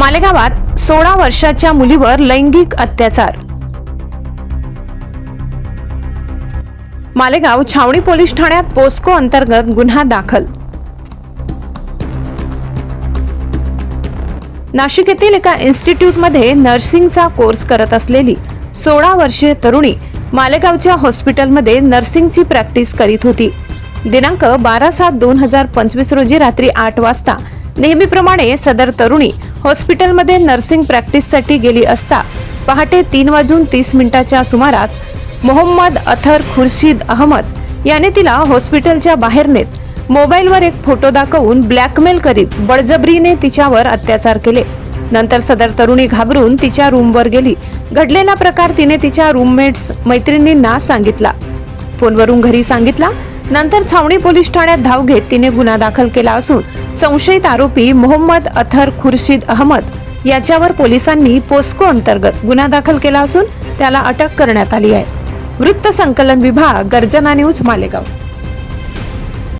मालेगावात सोळा वर्षाच्या मुलीवर लैंगिक अत्याचार. मालेगाव छावणी पोलीस ठाण्यात पोस्को अंतर्गत गुन्हा दाखल. नाशिक येथील एका इन्स्टिट्यूटमध्ये नर्सिंगचा कोर्स करत असलेली सोळा वर्षीय तरुणी मालेगावच्या हॉस्पिटलमध्ये नर्सिंगची प्रॅक्टिस करीत होती. दिनांक बारा सात दोन हजार पंचवीस रोजी रात्री आठ वाजता नेहमीप्रमाणे सदर तरुणी हॉस्पिटलमध्ये नर्सिंग प्रॅक्टिससाठी गेली असता पहाटे तीन वाजून तीस मिनिटाच्या सुमारास मोहम्मद अथर खुर्शीद अहमद याने तिला हॉस्पिटलच्या बाहेर नेत मोबाईलवर एक फोटो दाखवून ब्लॅकमेल करीत बळजबरीने तिच्यावर अत्याचार केले. नंतर सदर तरुणी घाबरून तिच्या रूमवर गेली. घडलेला प्रकार तिने तिच्या रूममेट्स मैत्रिणींना सांगितला. फोनवरून घरी सांगितला नंतर छावणी पोलीस ठाण्यात धाव घेत तिने गुन्हा दाखल केला असून संशयित आरोपी मोहम्मद अथर खुर्शीद अहमद याच्यावर पोलिसांनी पोस्को अंतर्गत गुन्हा दाखल केला असून त्याला अटक करण्यात आली आहे. वृत्त संकलन विभाग गर्जना न्यूज मालेगाव.